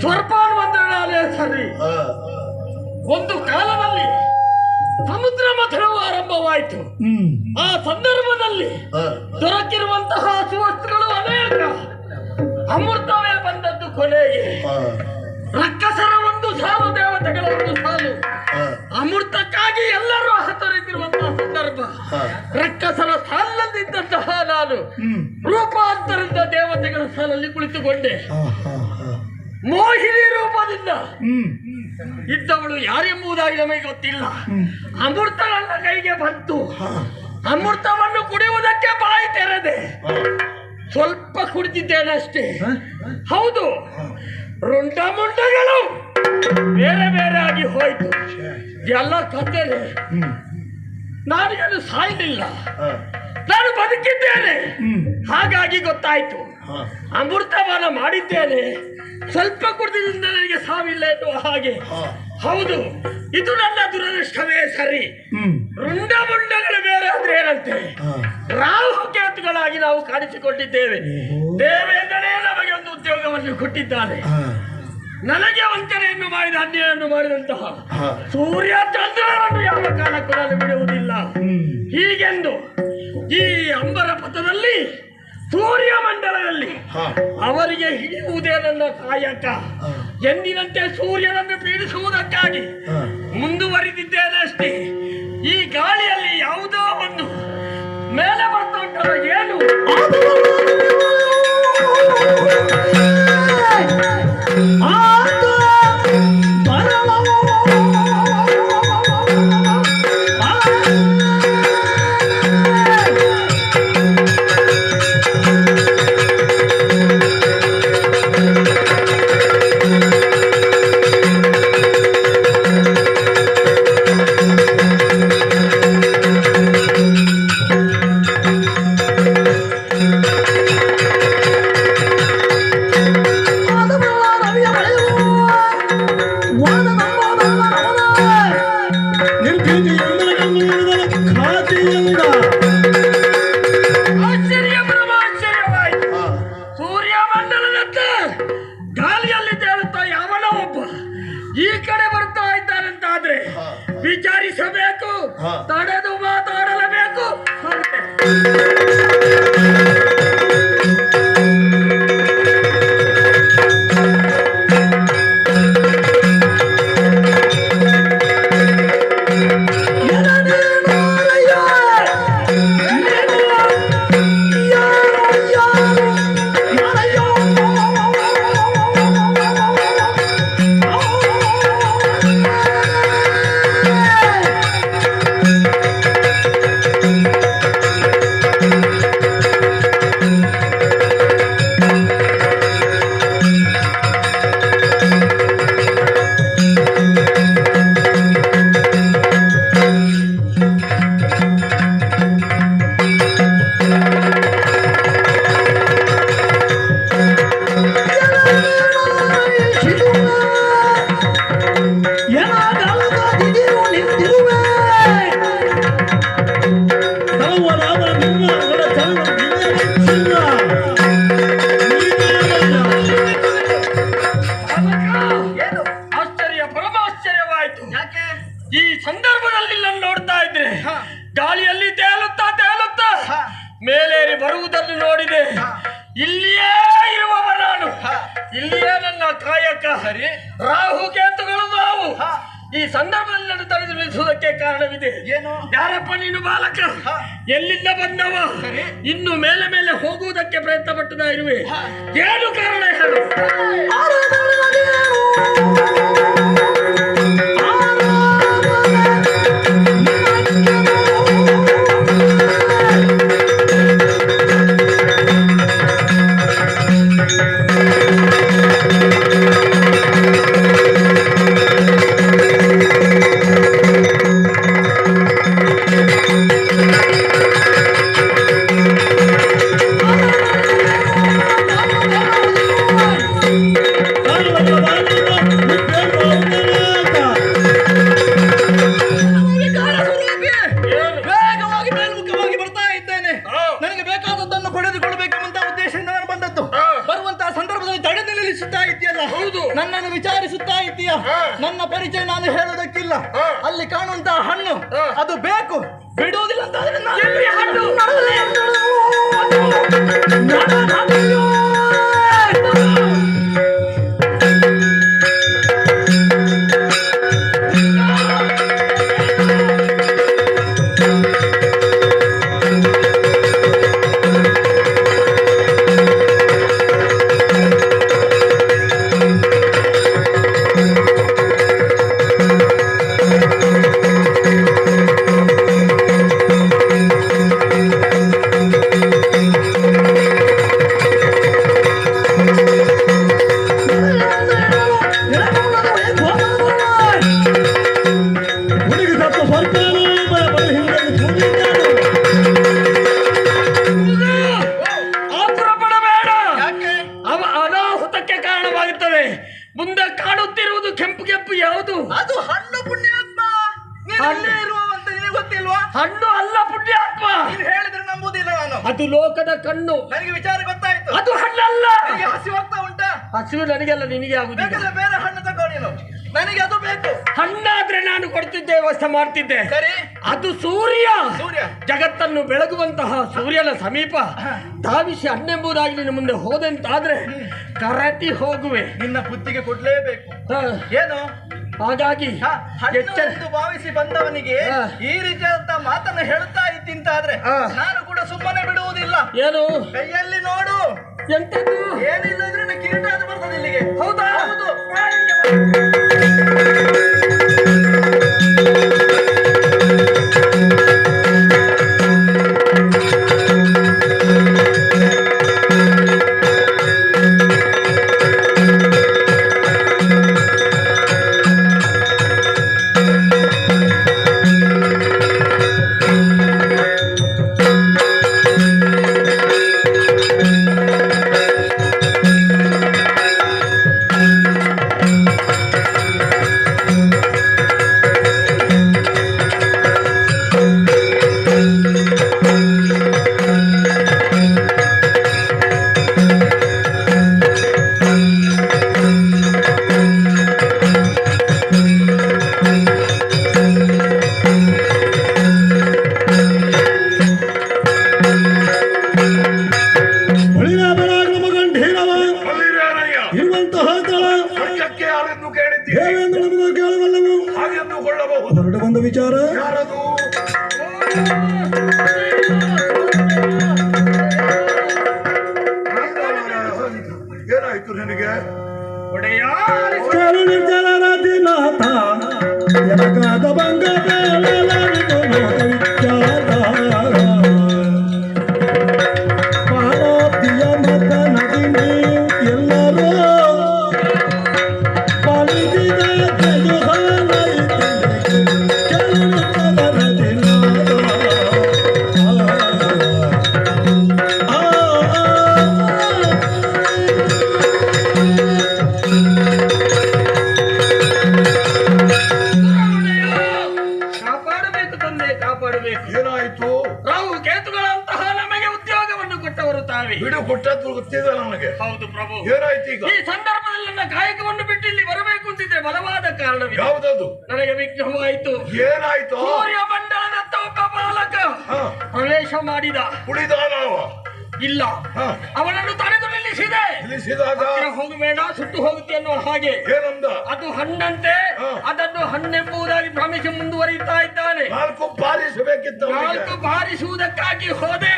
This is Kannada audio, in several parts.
ಸ್ವರ್ಪಾನ್ ಮಂತ್ರಣಾಲಯ ಸರಿ ಒಂದು ಕಾಲದಲ್ಲಿ ಸಮುದ್ರ ಮಥನವು ಆರಂಭವಾಯಿತು. ಆ ಸಂದರ್ಭದಲ್ಲಿ ದೊರಕಿರುವಂತಹ ಸುವಸ್ತುಗಳು ಅನೇಕ. ಅಮೃತವೇ ಬಂದದ್ದು ಕೊನೆಗೆ. ರಕ್ಕಸರ ಒಂದು ಸಾಲು ದೇವತೆಗಳ ಒಂದು ಸಾಲು. ಅಮೃತಕ್ಕಾಗಿ ಎಲ್ಲರೂ ಹತರಿದಿರುವಂತಹ ಸಂದರ್ಭ. ರಕ್ಕಸರ ಸಾಲಲ್ಲಿದ್ದಂತಹ ನಾನು ರೂಪಾಂತರದ ದೇವತೆಗಳ ಸಾಲಲ್ಲಿ ಕುಳಿತುಕೊಂಡೆ. ಮೋಹಿನಿ ರೂಪದಿಂದ. ಇದ್ದವಳು ಯಾರೆಂಬುದಾಗಿ ನಮಗೆ ಗೊತ್ತಿಲ್ಲ. ಅಮೃತ ನನ್ನ ಕೈಗೆ ಬಂತು. ಅಮೃತವನ್ನು ಕುಡಿಯುವುದಕ್ಕೆ ಬಾಯಿ ತೆರೆದೆ. ಸ್ವಲ್ಪ ಕುಡಿದಿದ್ದೇನೆ ಅಷ್ಟೇ ಹೌದು. ರುಂಡ ಮುಂಡಗಳು ಬೇರೆ ಬೇರೆ ಆಗಿ ಹೋಯ್ತು. ಎಲ್ಲ ಕತ್ತೇನೆ ನಾನೇನು ಸಾಯಲಿಲ್ಲ. ನಾನು ಬದುಕಿದ್ದೇನೆ. ಹಾಗಾಗಿ ಗೊತ್ತಾಯ್ತು. ಅಮೃತವನ್ನ ಮಾಡಿದ್ದೇನೆ. ಸ್ವಲ್ಪ ಕುಡಿದ್ರಿಂದ ನನಗೆ ಸಾವಿಲ್ಲ ಎನ್ನುವ ಹಾಗೆ. ಹೌದು ಇದು ನನ್ನ ದುರದೃಷ್ಟವೇ ಸರಿ. ರುಂಡ ಮುಂಡಗಳು ಬೇರೆ ಆದ್ರೆ ಏನಂತೆ. ರಾಹು ಕೇತುಗಳಾಗಿ ನಾವು ಕಾಣಿಸಿಕೊಂಡಿದ್ದೇವೆ. ದೇವೇಂದ್ರನೇ ನಮಗೆ ಒಂದು ಉದ್ಯೋಗವನ್ನು ಕೊಟ್ಟಿದ್ದಾನೆ. ನನಗೆ ವಂಚನೆಯನ್ನು ಮಾಡಿದ ಅನ್ಯಾಯವನ್ನು ಮಾಡಿದಂತಹ ಸೂರ್ಯ ಚಂದ್ರನನ್ನು ಯಾವ ಕಾಲಕ್ಕೂ ನಾನು ಬಿಡುವುದಿಲ್ಲ. ಹೀಗೆಂದು ಈ ಅಂಬರ ಪಥದಲ್ಲಿ ಸೂರ್ಯ ಮಂಡಲದಲ್ಲಿ ಅವರಿಗೆ ಹಿಡಿಯುವುದೇ ನನ್ನ ಕಾಯಕ. ಎಂದಿನಂತೆ ಸೂರ್ಯನನ್ನು ಪೀಡಿಸುವುದಕ್ಕಾಗಿ. ಮುಂದುವರಿದಿದ್ದೇನೆ ಅಷ್ಟೇ ಈ ಹರಿ ರಾಹು ಕೇತುಗಳು ನಾವು ಈ ಸಂದರ್ಭದಲ್ಲಿ ನಾನು ತಡೆದು ನಿಲ್ಲಿಸುವುದಕ್ಕೆ ಕಾರಣವಿದೆ. ಏನು? ಯಾರಪ್ಪ ನೀನು ಬಾಲಕ? ಎಲ್ಲಿಂದ ಬಂದವ? ಇನ್ನು ಮೇಲೆ ಮೇಲೆ ಹೋಗುವುದಕ್ಕೆ ಪ್ರಯತ್ನ ಪಟ್ಟದ ಇರುವೆ. ಏನು ಕಾರಣ ಹೇಳು ಇದ್ದೀಯ ಹಾ. ಸಮೀಪ ಧಾವಿಸಿ ಅನ್ನೆಂಬುದಾಗಿ ನಿನ್ನ ಮುಂದೆ ಹೋದಂತಾದ್ರೆ ಕರಟಿ ಹೋಗುವೆ. ನಿನ್ನ ಬುದ್ಧಿಗೆ ಕೊಡ್ಲೇಬೇಕು. ಏನು? ಹಾಗಾಗಿ ಭಾವಿಸಿ ಬಂದವನಿಗೆ ಈ ರೀತಿಯಾದಂತ ಮಾತನ್ನು ಹೇಳುತ್ತಾ ಇದ್ದಿಂತಾದ್ರೆ. ನಾನು ಕೂಡ ಸುಮ್ಮನೆ ಬಿಡುವುದಿಲ್ಲ. ಏನು? ಕೈಯಲ್ಲಿ ನೋಡು. ಎಂತದ್ದು ಏನಿಲ್ಲ ಅಂದ್ರೆ ಕಿರೀಟ ಅದು ಬರ್ತದೆ ಇಲ್ಲಿಗೆ. ಹೌದಾ? ಹೌದು. ವಿಘ್ನವಾಯಿತು ಏನಾಯ್ತು? ಸೂರ್ಯ ಮಂಡಲದ ತೋಪ ಬಾಲಕ ಪ್ರವೇಶ ಮಾಡಿದ. ಕುಡಿದಾನವ ಇಲ್ಲ. ಅವನನ್ನು ತಡೆದು ನಿಲ್ಲಿಸಿದೆ. ಹೋಗಬೇಡ ಸುಟ್ಟು ಹೋಗುತ್ತೆ ಅನ್ನೋ ಹಾಗೆ. ಅದು ಹಣ್ಣಂತೆ. ಅದನ್ನು ಹಣ್ಣೆಂಬುದಾಗಿ ಭ್ರಮಿಸಿ ಮುಂದುವರಿಯುತ್ತಾ ಇದ್ದಾನೆ. ನಾಲ್ಕು ಬಾರಿಸಬೇಕಿತ್ತು ನಾಲ್ಕು ಬಾರಿಸುವುದಕ್ಕಾಗಿ ಹೋದೆ.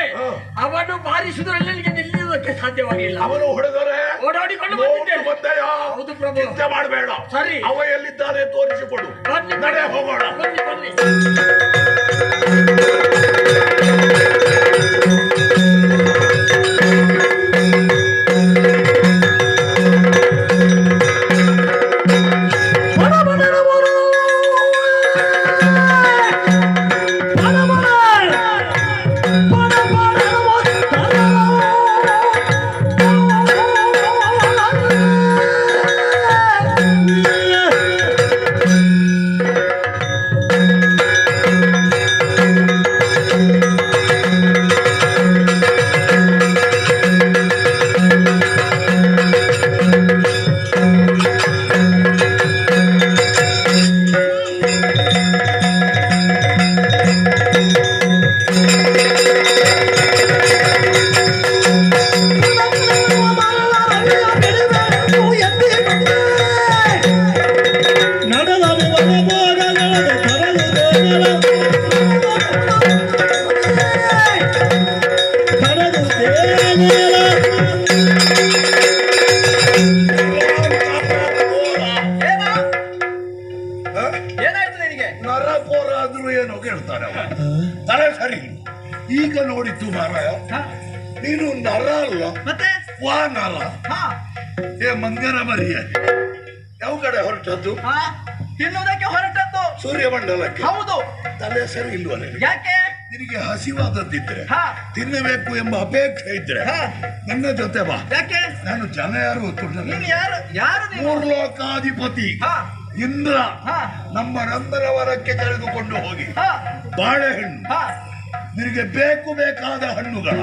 ಅವನು ಬಾರಿಸುವುದರಲ್ಲಿ ನನಗೆ ನಿಲ್ಲುವುದಕ್ಕೆ ಸಾಧ್ಯವಾಗಿಲ್ಲ. ಅವನು ಹೊಡೆದರೆ ಓಡಾಡಿಕೊಂಡು ಕಂಡು ಬಂದಿದ್ದೆ ಹೌದು ಪ್ರಭು. ಚಿಂತೆ ಮಾಡಬೇಡ. ಸರಿ. ಅವ ಎಲ್ಲಿದ್ದಾರೆ ತೋರಿಸಿಕೊಡು. ಬನ್ನಿ, ನಡೆ ಹೋಗೋಣ. ಬನ್ನಿ ಬನ್ನಿ ಏನಾಯ್ತು ನಿನಗೆ? ನರ ಪೋರ ಆದ್ರೂ ಏನೋ ಕೇಳ್ತಾರೆ ತಲೆ ಸರಿ ಈಗ ನೋಡಿದ್ದು ಮಾರಾಯ ನೀನು ನರ ಅಲ್ಲ. ಮತ್ತೆ? ವಾ ನರ. ಏ ಮಂಗನ ಮರಿಯ. ಯಾವ ಕಡೆ ಹೊರಟದ್ದು? ತಿನ್ನೋದಕ್ಕೆ ಹೊರಟದ್ದು. ಸೂರ್ಯಮಂಡಲಕ್ಕೆ. ಹೌದು. ತಲೆ ಸರಿ ಇಲ್ವಾ ಯಾಕೆ? ನಿನಗೆ ಹಸಿವಾದದ್ದಿದ್ರೆ ತಿನ್ನಬೇಕು ಎಂಬ ಅಪೇಕ್ಷೆ ಇದ್ರೆ ನನ್ನ ಜೊತೆ ಬಾ. ಯಾಕೆ? ನಾನು ಜನ ಯಾರು ನೀನು ಯಾರು? ಯಾರು ಹ, ಇಂದ್ರ ಹ, ನಮ್ಮ ರಂಧ್ರವರಕ್ಕೆ ಕರೆದುಕೊಂಡು ಹೋಗಿ. ಬಾಳೆಹಣ್ಣು. ಹ, ನಿನಗೆ ಬೇಕು ಬೇಕಾದ ಹಣ್ಣುಗಳ.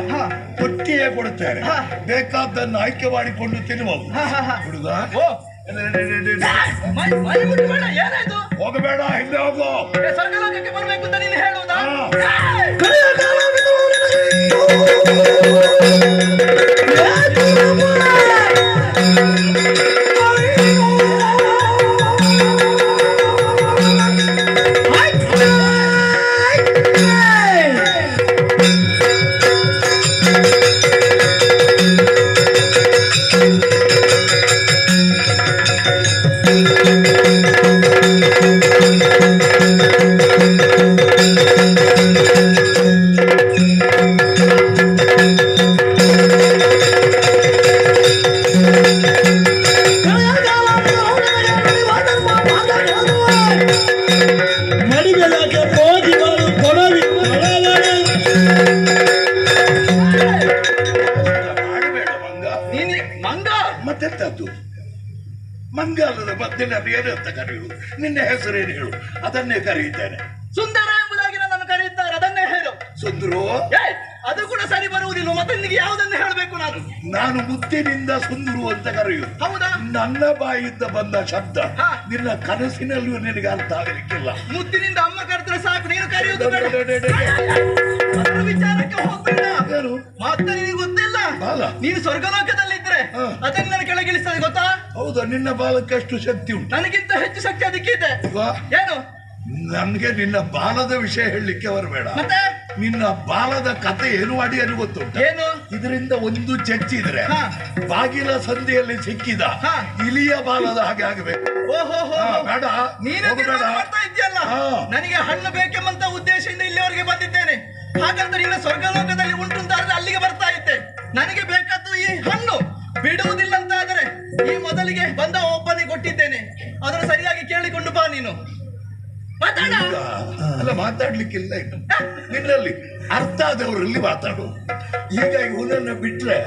ಪಟ್ಟಿಯೇ ಕೊಡುತ್ತೇನೆ ಹ. ಬೇಕಾದ್ದನ್ನು ಆಯ್ಕೆ ಮಾಡಿಕೊಂಡು ತಿನ್ನುವ ಹ, ಹ, ಹ. ಹುಡುಗ. ಏನಾಯ್ತು? ಹೋಗಬೇಡ ಹಿಂದೆ ಹೋಗು. ಸ್ವರ್ಗಲೋಕಕ್ಕೆ ಬರ್ಬೇಕು ಅಂತ ನೀನು ಹೇಳುವುದಾ? ಹಾ. ಏಯ್! ಬೇರೆ ಅಂತ ಕರೆಯುವುದು ನಿನ್ನ ಹೆಸರೇನು ಹೇಳು? ಅದನ್ನೇ ಕರೆಯುತ್ತೇನೆ. ಸುಂದರ ಎಂಬುದಾಗಿ ನನ್ನನ್ನು ಕರೆಯುತ್ತಾರೆ. ಅದನ್ನೇ ಹೇಳು. ಸುಂದರು? ಏಯ್ ಅದು ಕೂಡ ಸರಿ ಬರುವುದಿಲ್ಲ ಮತ್ತೆ ನಿನಗೆ ಯಾವುದನ್ನು ಹೇಳಬೇಕು ನಾನು? ನಾನು ಮುತ್ತಿನಿಂದ ಸುಂದರು ಅಂತ ಕರೆಯು. ಹೌದಾ? ನನ್ನ ಬಾಯಿಂದ ಬಂದ ಶಬ್ದ ಹಾ. ನಿನ್ನ ಕನಸಿನಲ್ಲೂ ನಿನಗೆ ಅರ್ಥ ಆಗಲಿಕ್ಕಿಲ್ಲ. ಮುತ್ತಿನಿಂದ ಅಮ್ಮ ಕರೆದ್ರೆ ಸಾಕು. ನೀನು ಕರೆಯುವುದು ಬೇಡ. ಅದರ ವಿಚಾರಕ್ಕೆ ಹೋಗ್ಬೇಡ. ಏನು? ಮತ್ತೆ ನಿನಗೆ ಗೊತ್ತಿಲ್ಲ. ನೀನು ಸ್ವರ್ಗಲೋಕದಲ್ಲಿದ್ರೆ ಹಾ. ಅದನ್ನು ನಾನು ಕೆಳಗಿಳಿಸ್ತದೆ ಗೊತ್ತಾ? ಹೌದಾ ನಿನ್ನ ಬಾಲಕ್ಕೆ ಅಷ್ಟು ಶಕ್ತಿ ಉಂಟು. ನನಗಿಂತ ಹೆಚ್ಚು ಶಕ್ತಿ ಅದಕ್ಕಿದೆ ಇದೆ. ಏನು? ನನ್ಗೆ ನಿನ್ನ ಬಾಲದ ವಿಷಯ ಹೇಳಲಿಕ್ಕೆ ಬರಬೇಡ ಮತ್ತೆ? ನಿನ್ನ ಬಾಲದ ಕತೆ ಏನು ಮಾಡಿ ಅನ್ನು ಗೊತ್ತು ಏನು? ಇದರಿಂದ ಒಂದು ಚಚ್ಚಿದ್ರೆ. ಬಾಗಿಲ ಸಂಧಿಯಲ್ಲಿ ಸಿಕ್ಕಿದ. ಇಲಿಯ ಬಾಲದ ಹಾಗೆ ಆಗಬೇಕು. ಓಹೋ ಬೇಡ. ನೀನೇ ಮಾಡ್ತಾ ಇದೆಯಲ್ಲ. ನನಗೆ ಹಣ್ಣು ಬೇಕೆಂಬಂತ ಉದ್ದೇಶದಿಂದ ಇಲ್ಲಿವರೆಗೆ ಬಂದಿದ್ದೇನೆ. ಹಾಗಂತ ನಿನ್ನ ಸ್ವರ್ಗಲೋಕದಲ್ಲಿ ಉಂಟು ಅಂತ ಅಲ್ಲಿಗೆ ಬರ್ತಾ ಇದ್ದೆ. ನನಗೆ ಬೇಕಾದ್ದು ಈ ಹಣ್ಣು. ಬಿಡುವುದಿಲ್ಲ ಅಂತ ಆದರೆ ಈ ಮೊದಲಿಗೆ ಬಂದ ಒಬ್ಬನಿಗೆ ಕೊಟ್ಟಿದ್ದೇನೆ. ಅದನ್ನು ಸರಿಯಾಗಿ ಕೇಳಿಕೊಂಡು ಬಾ ನೀನು. ಮಾತಾಡ. ಅಲ್ಲ ಮಾತಾಡ್ಲಿಕ್ಕಿಲ್ಲ ಇನ್ನು. ನಿನ್ನಲ್ಲಿ ಅರ್ಥ ಆದವರಲ್ಲಿ ಮಾತಾಡು. ಈಗ ಇವನನ್ನ ಬಿಟ್ರೆ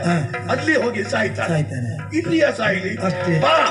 ಅಲ್ಲಿ ಹೋಗಿ ಸಾಯ್ತಾನೆ. ಸಾಯ್ತಾನೆ. ಇಲ್ಲಿಯ ಸಾಯಿಲಿ. ಅಷ್ಟೇ. ಬಾ.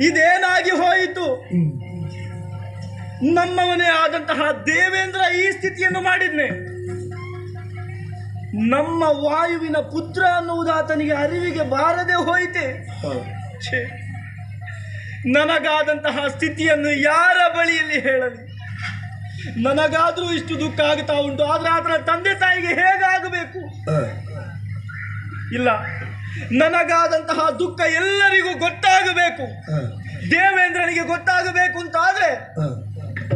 ಇದೇನಾಗಿ ಹೋಯಿತು? ನಮ್ಮವನೇ ಆದಂತಹ ದೇವೇಂದ್ರ ಈ ಸ್ಥಿತಿಯನ್ನು ಮಾಡಿದ್ನೆ. ನಮ್ಮ ವಾಯುವಿನ ಪುತ್ರ ಅನ್ನುವುದು ಆತನಿಗೆ ಅರಿವಿಗೆ ಬಾರದೆ ಹೋಯಿತೆ. ನನಗಾದಂತಹ ಸ್ಥಿತಿಯನ್ನು ಯಾರ ಬಳಿಯಲ್ಲಿ ಹೇಳಲಿ? ನನಗಾದ್ರೂ ಇಷ್ಟು ದುಃಖ ಆಗ್ತಾ ಉಂಟು ಆದ್ರೆ ಆತನ ತಂದೆ ತಾಯಿಗೆ ಹೇಗಾಗಬೇಕು? ಇಲ್ಲ. ನನಗಾದಂತಹ ದುಃಖ ಎಲ್ಲರಿಗೂ ಗೊತ್ತಾಗಬೇಕು. ದೇವೇಂದ್ರನಿಗೆ ಗೊತ್ತಾಗಬೇಕು ಅಂತ ಆದ್ರೆ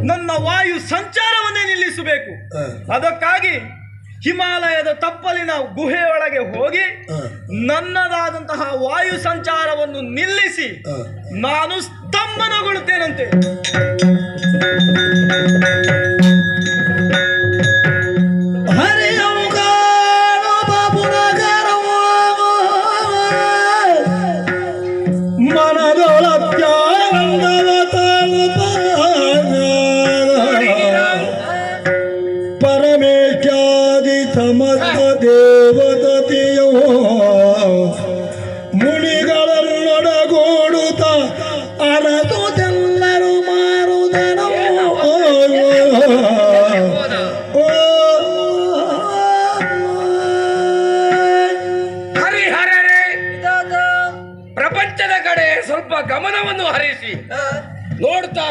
ನನ್ನ ವಾಯು ಸಂಚಾರವನ್ನೇ ನಿಲ್ಲಿಸಬೇಕು. ಅದಕ್ಕಾಗಿ ಹಿಮಾಲಯದ ತಪ್ಪಲಿನ ಗುಹೆಯೊಳಗೆ ಹೋಗಿ ನನ್ನದಾದಂತಹ ವಾಯು ಸಂಚಾರವನ್ನು ನಿಲ್ಲಿಸಿ ನಾನು ಸ್ತಂಭನಗೊಳ್ಳುತ್ತೇನಂತೆ.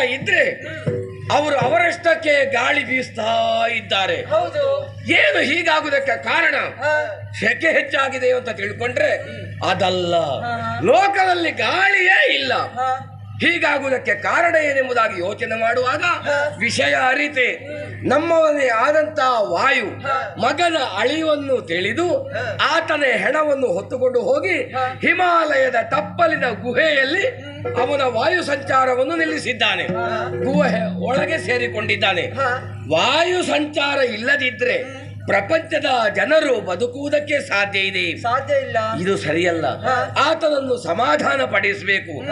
ಇದ್ರೆ ಅವರು ಅವರಷ್ಟಕ್ಕೆ ಗಾಳಿ ಬೀಸ್ತಾ ಇದ್ದಾರೆ. ಹೌದು. ಏನು ಹೀಗಾಗುದಕ್ಕೆ ಕಾರಣ? ಶೆಕೆ ಹೆಚ್ಚಾಗಿದೆ ಅಂತ ತಿಳ್ಕೊಂಡ್ರೆ ಅದಲ್ಲ. ಲೋಕದಲ್ಲಿ ಗಾಳಿಯೇ ಇಲ್ಲ. ಹೀಗಾಗುವುದಕ್ಕೆ ಕಾರಣ ಏನೆಂಬುದಾಗಿ ಯೋಚನೆ ಮಾಡುವಾಗ ವಿಷಯ ಅರಿತೆ. ನಮ್ಮವನೇ ಆದಂತ ವಾಯು ಮಗನ ಅಳಿವನ್ನು ತಿಳಿದು ಆತನ ಹೆಣವನ್ನು ಹೊತ್ತುಕೊಂಡು ಹೋಗಿ ಹಿಮಾಲಯದ ತಪ್ಪಲಿನ ಗುಹೆಯಲ್ಲಿ ಅವನ ವಾಯು ಸಂಚಾರವನ್ನು ನಿಲ್ಲಿಸಿದ್ದಾನೆ. ಗುಹೆ ಒಳಗೆ ಸೇರಿಕೊಂಡಿದ್ದಾನೆ. ವಾಯು ಸಂಚಾರ ಇಲ್ಲದಿದ್ರೆ ಪ್ರಪಂಚದ ಜನರು ಬದುಕುವುದಕ್ಕೆ ಸಾಧ್ಯ ಇದೆ. ಸಾಧ್ಯ ಇಲ್ಲ. ಇದು ಸರಿಯಲ್ಲ. ಆತನನ್ನು ಸಮಾಧಾನ ಪಡಿಸಬೇಕು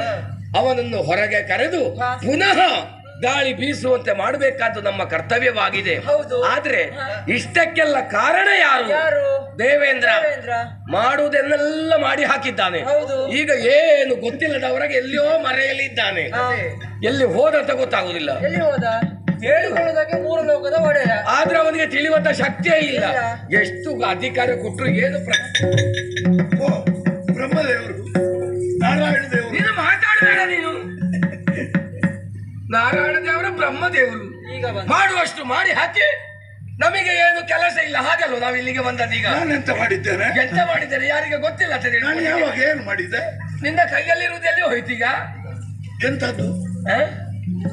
ಅವನನ್ನು ಹೊರಗೆ ಕರೆದು ಪುನಃ ಗಾಳಿ ಬೀಸುವಂತೆ ಮಾಡಬೇಕಾದ್ದು ನಮ್ಮ ಕರ್ತವ್ಯವಾಗಿದೆ. ಹೌದು. ಆದ್ರೆ ಇಷ್ಟಕ್ಕೆಲ್ಲ ಕಾರಣ ಯಾರು? ಯಾರು? ದೇವೇಂದ್ರ. ಮಾಡುವುದನ್ನೆಲ್ಲ ಮಾಡಿ ಹಾಕಿದ್ದಾನೆ. ಹೌದು. ಈಗ ಏನು ಗೊತ್ತಿಲ್ಲದವರೆಗೆ ಎಲ್ಲಿಯೋ ಮರೆಯಲಿದ್ದಾನೆ ಎಲ್ಲಿ ಹೋದಂತ ಗೊತ್ತಾಗುದಿಲ್ಲ. ಆದ್ರೆ ಅವನಿಗೆ ತಿಳಿಯುವಂತ ಶಕ್ತಿಯೇ ಇಲ್ಲ. ಎಷ್ಟು ಅಧಿಕಾರ ಕೊಟ್ಟರು ಏನು ಬ್ರಹ್ಮದೇವರು ನಾರಾಯಣ ದೇವರು ನಾರಾಯಣ ದೇವರು ಬ್ರಹ್ಮದೇವರು. ಈಗ ಬಂದ. ಮಾಡುವಷ್ಟು ಮಾಡಿ ಹಾಕಿ ನಮಗೆ ಏನು ಕೆಲಸ ಇಲ್ಲ ಹಾಗಲ್ವ? ನಾವು ಇಲ್ಲಿಗೆ ಬಂದದೀಗ ಎಂತ ಮಾಡಿದ್ದೇನೆ? ಎಂತ ಮಾಡಿದ್ದೇನೆ? ಯಾರಿಗೆ ಗೊತ್ತಿಲ್ಲ ನಾನು. ಯಾವಾಗ ಏನು ಮಾಡಿದ್ದೆ? ನಿನ್ನ ಕೈಯಲ್ಲಿರುವುದು ಎಲ್ಲಿ ಹೋಯ್ತೀಗ ಎಂತದ್ದು? ಆ?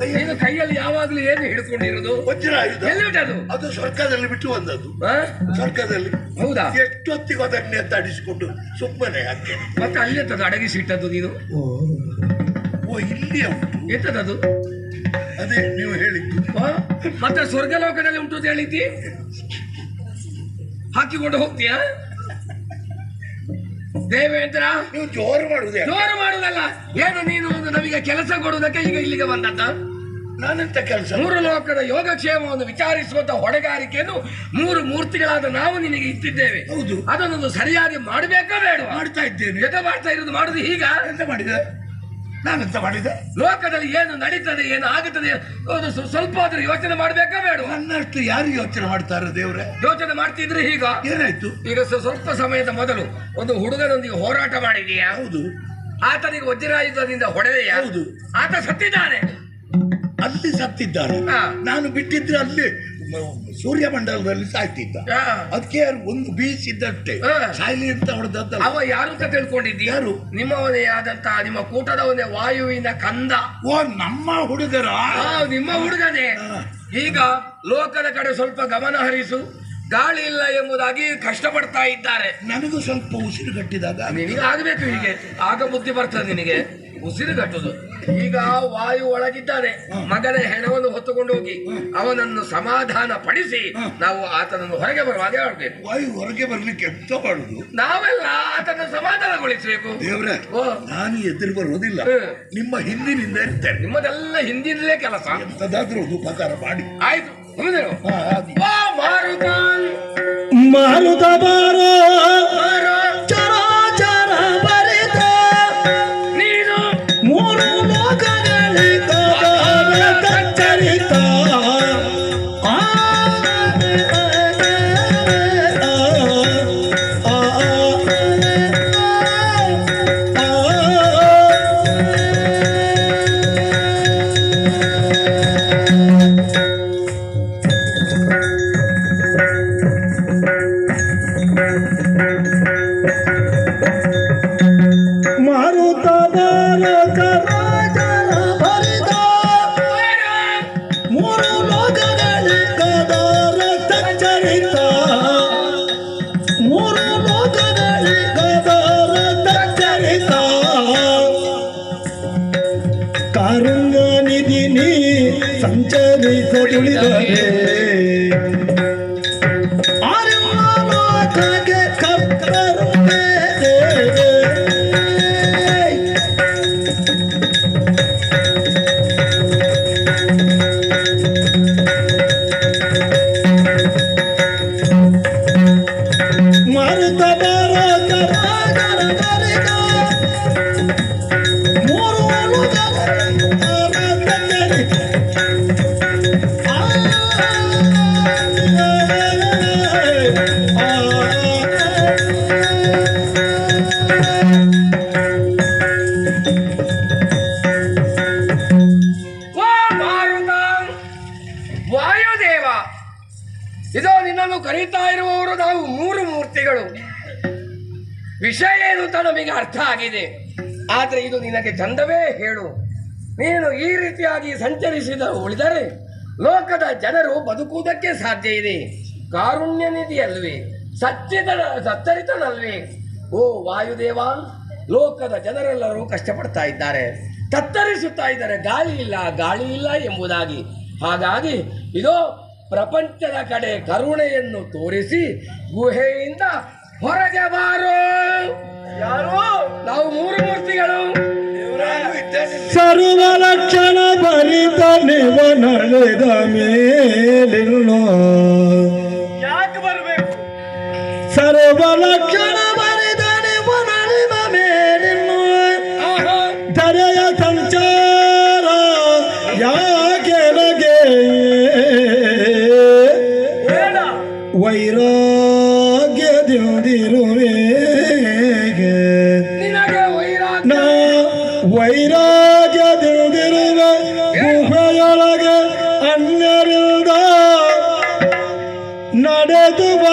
ನೀನು ಕೈಯಲ್ಲಿ ಯಾವಾಗ್ಲೂ ಏನು ಹಿಡ್ಕೊಂಡಿರೋದು? ವಜ್ರಾಯುಧ ಎಲ್ಲಿ ಬಿಟ್ಟದು ಅದು ಸ್ವರ್ಗದಲ್ಲಿ ಬಿಟ್ಟು ಬಂದದ್ದು. ಆ? ಸ್ವರ್ಗದಲ್ಲಿ. ಹೌದಾ? ಎಷ್ಟೊತ್ತಿಗೆ ಅದನ್ನೇ ಅಡಿಸಿಕೊಂಡು ಸುಮ್ಮನೆ ಹಾಕಿ ಮತ್ತೆ ಅಲ್ಲಿ ಎಂತದ್ದು? ಅಡಗಿಸಿಟ್ಟದ್ದು ನೀನು? ಓ ಇಲ್ಲಿ ಎಂತದದು ಅದೇ ನೀವು ಹೇಳಿದ್ದು? ಮತ್ತೆ ಸ್ವರ್ಗಲೋಕದಲ್ಲಿ ಉಂಟು ಅಂತ ಹೇಳಿದ್ದಿ? ಹಾಕಿಕೊಂಡು ಹೋಗ್ತೀಯಾ? ದೇವೇಂದ್ರ ನೀವು ಜೋರು ಮಾಡುದೇ ಜೋರು ಮಾಡುದಲ್ಲ ಏನು ನೀನು ಒಂದು ನಮಗೆ ಕೆಲಸ ಕೊಡುವುದಕ್ಕೆ ಈಗ ಇಲ್ಲಿಗೆ ಬಂದದ್ದ? ನಾನಂತ ಕೆಲಸ ಮೂರು ಲೋಕದ ಯೋಗಕ್ಷೇಮವನ್ನು ವಿಚಾರಿಸುವಂತ ಹೊಡೆಗಾರಿಕೆಯನ್ನು ಮೂರು ಮೂರ್ತಿಗಳಾದ ನಾವು ನಿನಗೆ ಇಟ್ಟಿದ್ದೇವೆ. ಹೌದು. ಅದನ್ನೊಂದು ಸರಿಯಾಗಿ ಮಾಡಬೇಕಾ ಬೇಡ ಮಾಡ್ತಾ ಇದ್ದೇನೆ. ಎದ ಮಾಡ್ತಾ ಇರೋದು ಮಾಡುದು ಈಗ ಎಂತ ಮಾಡಿದೆ? ನಾನೆಂತ ಮಾಡಿದೆ. ಲೋಕದಲ್ಲಿ ಏನು ನಡೀತದೆ ಏನು ಆಗುತ್ತದೆ ಸ್ವಲ್ಪ ಆದ್ರೂ ಯೋಚನೆ ಮಾಡಬೇಕಾ ಬೇಡ ನನ್ನಷ್ಟು ಯಾರು ಯೋಚನೆ ಮಾಡ್ತಾರೆ ದೇವ್ರೆ? ಯೋಚನೆ ಮಾಡ್ತಿದ್ರೆ ಈಗ? ಏನಾಯ್ತು? ಈಗ ಸ್ವ- ಸ್ವಲ್ಪ ಸಮಯದ ಮೊದಲು ಒಂದು ಹುಡುಗನೊಂದಿಗೆ ಹೋರಾಟ ಮಾಡಿದೀಯಾ? ಹೌದು. ಆತನಿಗೆ ವಜ್ರಾಯುಧದಿಂದ ಹೊಡೆದೆಯಾ? ಹೌದು. ಆತ ಸತ್ತಿದ್ದಾನೆ. ಅಲ್ಲಿ ಸತ್ತಿದ್ದಾನೆ. ನಾನು ಬಿಟ್ಟಿದ್ರೆ ಅಲ್ಲಿ ಮ- ಸೂರ್ಯಮಂಡಲದಲ್ಲಿ ಸಾಯ್ತಿದ್ದ. ಅದಕ್ಕೆ ಒಂದು ಬೀಸಿದ್ದಷ್ಟೇ. ಇದ್ದಷ್ಟೇ ಸಾಯ್ಲಿ ಅಂತ ಹೊಡೆದದ್ದಲ್ಲ. ಅವ ಯಾರು ಅಂತ ತಿಳ್ಕೊಂಡಿದ್ದೀಯ ಯಾರು? ನಿಮ್ಮವನೇ ಆದಂತ ನಿಮ್ಮ ಕೂಟದವನೇ ವಾಯುವಿನ ಕಂದ. ಓ ನಮ್ಮ ಹುಡುಗರ? ನಿಮ್ಮ ಹುಡುಗನೇ. ಈಗ ಲೋಕದ ಕಡೆ ಸ್ವಲ್ಪ ಗಮನ ಹರಿಸು. ಗಾಳಿ ಇಲ್ಲ ಎಂಬುದಾಗಿ ಕಷ್ಟಪಡ್ತಾ ಇದ್ದಾರೆ. ನನಗೂ ಸ್ವಲ್ಪ ಉಸಿರು ಕಟ್ಟಿದಾಗ ನಿನಗೆ ಆಗಬೇಕು ಹೀಗೆ. ಆಗ ಬುದ್ಧಿ ಬರ್ತದೆ ನಿನಗೆ. ಉಸಿರು ಕಟ್ಟುದು. ಈಗ ವಾಯು ಒಳಗಿದ್ದಾನೆ. ಮಗನ ಹೆಣವನ್ನು ಹೊತ್ತುಕೊಂಡು ಹೋಗಿ. ಅವನನ್ನು ಸಮಾಧಾನ ಪಡಿಸಿ ನಾವು ಆತನನ್ನು ಹೊರಗೆ ಬರುವಾಗ ಮಾಡಬೇಕು. ವಾಯು ಹೊರಗೆ ಬರ್ಲಿಕ್ಕೆ ಎಂತ ಮಾಡುದು? ನಾವೆಲ್ಲ ಆತನ ಸಮಾಧಾನಗೊಳಿಸಬೇಕು. ದೇವ್ರೆ. ನಾನು ಎದುರು ಬರುವುದಿಲ್ಲ. ನಿಮ್ಮ ಹಿಂದಿನಿಂದ ಇರ್ತೇನೆ. ನಿಮ್ಮದೆಲ್ಲ ಹಿಂದಿನಲ್ಲೇ ಕೆಲಸ. ಎಂತದಾದ್ರೂ ಒಂದು ಉಪಕಾರ ಮಾಡಿ. ಆಯ್ತು ಮಾರುತ. ಮಾರುತ ಬಾರೋ. Yuli. ವಿಷಯ ಏನು ಅಂತ ನಮಗೆ ಅರ್ಥ ಆಗಿದೆ. ಆದರೆ ಇದು ನಿನಗೆ ಚಂದವೇ ಹೇಳು. ನೀನು ಈ ರೀತಿಯಾಗಿ ಸಂಚರಿಸಿದ ಉಳಿದರೆ ಲೋಕದ ಜನರು ಬದುಕುವುದಕ್ಕೆ ಸಾಧ್ಯ ಇದೆ. ಕಾರುಣ್ಯ ನಿಧಿಯಲ್ವೇ ಸಚ್ಚಿದ ಸತ್ತರಿತನಲ್ವೇ ಓ ವಾಯುದೇವ, ಲೋಕದ ಜನರೆಲ್ಲರೂ ಕಷ್ಟಪಡ್ತಾ ಇದ್ದಾರೆ. ತತ್ತರಿಸುತ್ತಾ ಇದ್ದಾರೆ. ಗಾಳಿ ಇಲ್ಲ ಗಾಳಿ ಇಲ್ಲ ಎಂಬುದಾಗಿ. ಹಾಗಾಗಿ ಇದು ಪ್ರಪಂಚದ ಕಡೆ ಕರುಣೆಯನ್ನು ತೋರಿಸಿ, ಗುಹೆಯಿಂದ ಹೊರಗೆ ಬಾರೋ. ಯಾರು? ನಾವು ಮೂರು ಮೂರ್ತಿಗಳು. ನಾನು ಇದ್ದೇನೆ ಸರ್ವ ಲಕ್ಷಣ ಭರಿತ ನಿವ ನಡೆದ ಮೇಲಿನ್ನು ಯಾಕೆ ಬರಬೇಕು? ಸರ್ವ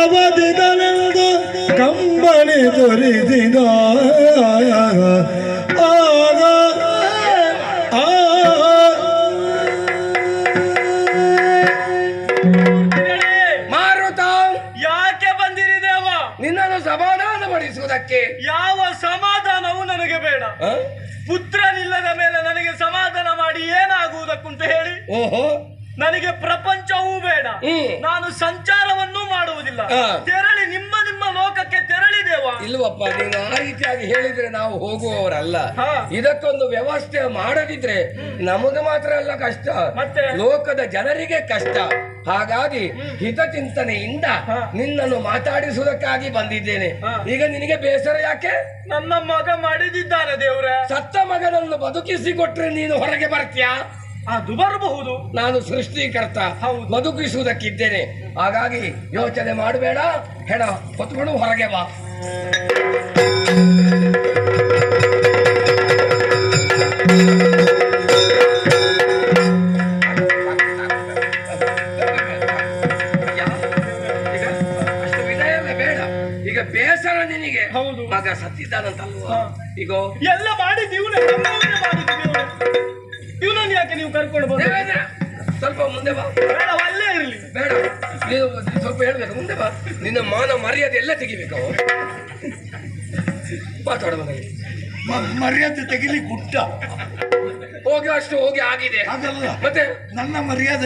ಬವದಿದನೆಂದು ಕಂಬನಿ ತೋರಿಸಿದ. ಆಗ ಆ ಮಾರುತ ಯಾಕೆ ಬಂದಿರಿ ದೇವ ನಿನ್ನನ್ನು ಸಮಾಧಾನ ಪಡಿಸುವುದಕ್ಕೆ ಯಾವ ಸಮಾಧಾನವೂ ನನಗೆ ಬೇಡ? ಪುತ್ರನಿಲ್ಲದ ಮೇಲೆ ನನಗೆ ಸಮಾಧಾನ ಮಾಡಿ ಏನಾಗುವುದಕ್ಕಂತ ಹೇಳಿ? ಓಹೋ. ನನಗೆ ಪ್ರಪಂಚವೂ ಬೇಡ. ನಾನು ಸಂಚಾರವನ್ನೂ ಆ. ತೆರಳಿ ನಿಮ್ಮ ನಿಮ್ಮ ಲೋಕಕ್ಕೆ ತೆರಳಿ ದೇವ. ಇಲ್ವಪ್ಪ ನೀನು ಆ ರೀತಿಯಾಗಿ ಹೇಳಿದ್ರೆ ನಾವು ಹೋಗುವವರಲ್ಲ. ಇದಕ್ಕೊಂದು ವ್ಯವಸ್ಥೆ ಮಾಡದಿದ್ರೆ ನಮಗೆ ಮಾತ್ರ ಅಲ್ಲ ಕಷ್ಟ. ಮತ್ತೆ? ಲೋಕದ ಜನರಿಗೆ ಕಷ್ಟ. ಹಾಗಾಗಿ ಹಿತಚಿಂತನೆಯಿಂದ. ನಿನ್ನನ್ನು ಮಾತಾಡಿಸುವುದಕ್ಕಾಗಿ ಬಂದಿದ್ದೇನೆ. ಈಗ ನಿನಗೆ ಬೇಸರ ಯಾಕೆ? ನನ್ನ ಮಗ ಮಾಡಿದಿದ್ದಾನೆ ದೇವ್ರ. ಸತ್ತ ಮಗನನ್ನು ಬದುಕಿಸಿ ಕೊಟ್ರೆ ನೀನು ಹೊರಗೆ ಬರ್ತೀಯಾ? ಅದು ಬರಬಹುದು ನಾನು ಸೃಷ್ಟಿಕರ್ತ ಹೌದು. ಬದುಕಿಸುವುದಕ್ಕಿದ್ದೇನೆ. ಹಾಗಾಗಿ ಯೋಚನೆ ಮಾಡಬೇಡ ಹೆಣ ಹೊತ್ಕೊಂಡು ಹೊರಗೆ ಬಾ. ಸತ್ತಿದ್ದಾನಂತ ಈಗ ಬೇಸರ ನಿನಗೆ. ಹೌದು. ಮಗ ಸತ್ತಿದ್ದಾನಂತಲ್ವಾ. ಈಗ ಎಲ್ಲ ಮಾಡಿ ಇವನೇ ಯಾಕೆ ನೀವು ಕರ್ಕೊಂಡು ಬಂದ ಸ್ವಲ್ಪ ಮುಂದೆ ಬಾ. ಬೇಡ ಅಲ್ಲೇ ಇರಲಿ. ಬೇಡ. ನೀವು ಸ್ವಲ್ಪ ಹೇಳ್ಬೇಕು ಮುಂದೆ ಬಾ. ನಿನ್ನ ಮಾನ ಮರ್ಯಾದೆ ಎಲ್ಲ ತೆಗಿಬೇಕು. ಮಾತಾಡುವ ಮರ್ಯಾದೆ ತೆಗಿಲಿ ಗುಡ್ಡ ಹೋಗಿ ಅಷ್ಟು ಹೋಗಿ ಆಗಿದೆ. ಹಾಗಲ್ಲ. ಮತ್ತೆ? ನನ್ನ ಮರ್ಯಾದೆ